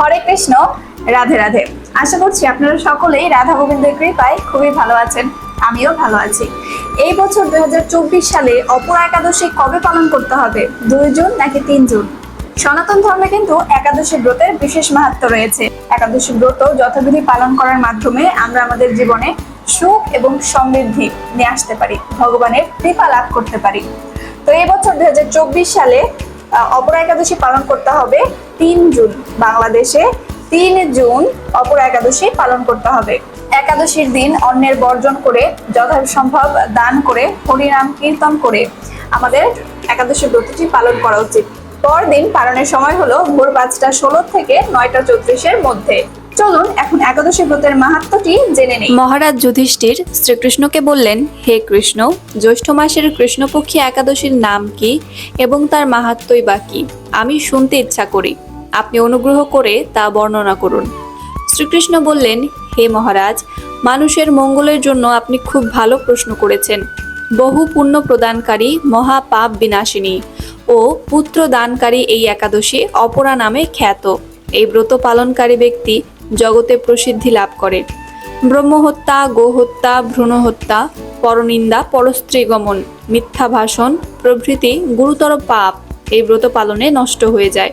হরে কৃষ্ণ, রাধে রাধে। আশা করছি আপনারা সকলেই রাধা গোবিন্দের কৃপায় খুবই ভালো আছেন, আমিও ভালো আছি। এই বছর দুই সালে অপর একাদশী কবে পালন করতে হবে? দুই জুন নাকি তিন জুন? সনাতন ধর্মে কিন্তু একাদশী ব্রতের বিশেষ মাহাত্ম রয়েছে। একাদশী ব্রত যথাবিধি পালন করার মাধ্যমে আমরা আমাদের জীবনে সুখ এবং সমৃদ্ধি নিয়ে আসতে পারি, ভগবানের কৃপা লাভ করতে পারি। তো এই বছর দুই সালে অপরা একাদশী পালন করতে হবে তিন জুন, বাংলাদেশে তিন জুন অপর একাদশী পালন করতে হবে। একাদশীর দিন অন্যের বর্জন করে যথাসম্ভব দান করে হরিনাম কীর্তন করে আমাদের একাদশী ব্রতটি পালন করা উচিত। পরদিন পালনের সময় হলো ভোর পাঁচটা ষোলো থেকে নয়টা চৌত্রিশের মধ্যে। চলুন, এখন একাদশী ব্রতের মাহাত্মটি জেনে নেই। মহারাজ যুধিষ্ঠির শ্রীকৃষ্ণকে বললেন, হে কৃষ্ণ, জ্যৈষ্ঠ মাসের কৃষ্ণপক্ষী একাদশীর নাম কি এবং তার মাহাত্মই বা কি? আমি শুনতে ইচ্ছা করি। আপনি অনুগ্রহ করে তা বর্ণনা করুন। শ্রীকৃষ্ণ বললেন, হে মহারাজ, মানুষের মঙ্গলের জন্য আপনি খুব ভালো প্রশ্ন করেছেন। বহু পুণ্য প্রদানকারী মহা পাপ বিনাশিনী ও পুত্র দানকারী এই একাদশী অপরা নামে খ্যাত। এই ব্রত পালনকারী ব্যক্তি জগতে প্রসিদ্ধি লাভ করে। ব্রহ্মহত্যা, গোহত্যা ভ্রূণ হত্যা পরনিন্দা, পরস্ত্রীগমন মিথ্যা ভাষণ প্রভৃতি গুরুতর পাপ এই ব্রত পালনে নষ্ট হয়ে যায়।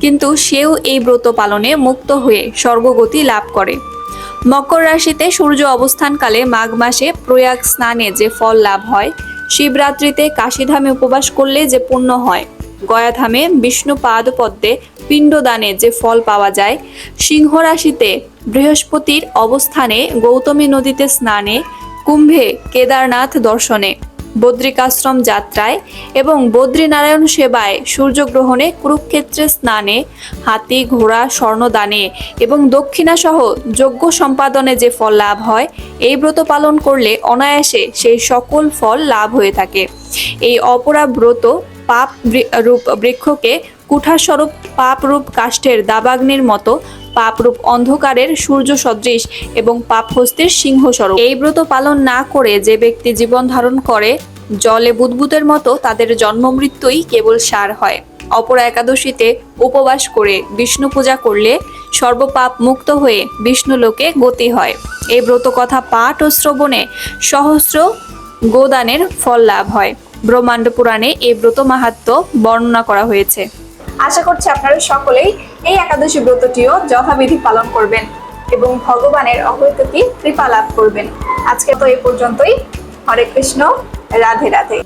কিন্তু সেও এই ব্রত পালনে মুক্ত হয়ে স্বর্গগতি লাভ করে। মকর রাশিতে সূর্য অবস্থানকালে মাঘ মাসে প্রয়াগ স্নানে যে ফল লাভ হয়, শিবরাত্রিতে কাশীধামে উপবাস করলে যে পুণ্য হয়, গয়াধামে বিষ্ণু পাদ পদ্মে পিণ্ডদানে যে ফল পাওয়া যায়, সিংহ রাশিতে বৃহস্পতির অবস্থানে গৌতমী নদীতে স্নানে, কুম্ভে কেদারনাথ দর্শনে বদ্রিকাশ্রম যাত্রায় এবং বদ্রীনারায়ণ সেবায় সূর্যগ্রহণে কুরুক্ষেত্রে স্নানে, হাতি, ঘোড়া, স্বর্ণদানে এবং দক্ষিণাসহ যজ্ঞ সম্পাদনে যে ফল লাভ হয়, এই ব্রত পালন করলে অনায়াসে সেই সকল ফল লাভ হয়ে থাকে। এই অপরা ব্রত পাপ রূপ বৃক্ষকে কুঠাস্বরূপ পাপরূপ কাষ্ঠের দাবাগ্নির মতো পাপরূপ অন্ধকারের সূর্য সদৃশ এবং পাপ হস্তের সিংহ সিংহস্বরূপ এই ব্রত পালন না করে যে ব্যক্তি জীবন ধারণ করে, জলে বুদবুদের মতো তাদের জন্ম মৃত্যুই কেবল সার হয়। অপর একাদশীতে উপবাস করে বিষ্ণু পূজা করলে সর্বপাপ মুক্ত হয়ে বিষ্ণুলোকে গতি হয়। এই ব্রত কথা পাঠ ও শ্রবণে সহস্র গোদানের ফল লাভ হয়। ব্রহ্মাণ্ড পুরাণে এই ব্রত মাহাত্ম বর্ণনা করা হয়েছে। আশা করছি আপনারা সকলেই এই একাদশী ব্রতটিও যথাবিধি পালন করবেন এবং ভগবানের অবৈতকী কৃপা লাভ করবেন। আজকে তো এ পর্যন্তই। হরে কৃষ্ণ, রাধে রাধে।